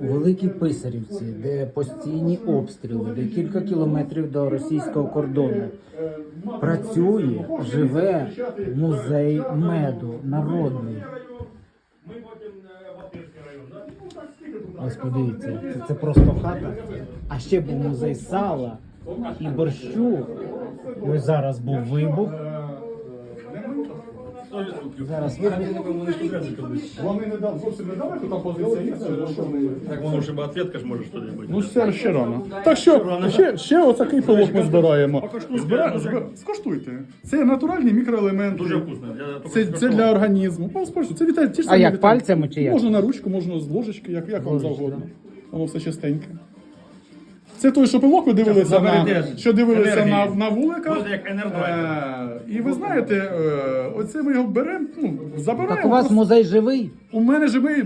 У Великій Писарівці, де постійні обстріли, де кілька кілометрів до російського кордону, працює, живе музей меду народний. Е? Ось подивіться, це, це просто хата. А ще був музей сала і борщу. І ось зараз був вибух. Зараз. Вони не дали, зовсім не дали, то там позиція є. Так воно ж ответка ж може що бути. Ну, ще, ще рано. Так що, ще, ще отакий пилок ми збираємо. Збира... Це натуральні мікроелементи. Дуже вкусно. Я Це, це для організму. Ну, це вітає, ті ж А самі як, вітаміни. пальцями чи як? Можна на ручку, можна з ложечки, як, як вам завгодно. Воно все частеньке. Це той, що пилок ви дивилися на, що дивилися на, на вуликах. Буде як. Е, І ви знаєте, е, оце ми його беремо, ну, забираємо. Так у вас просто- музей живий? У мене живий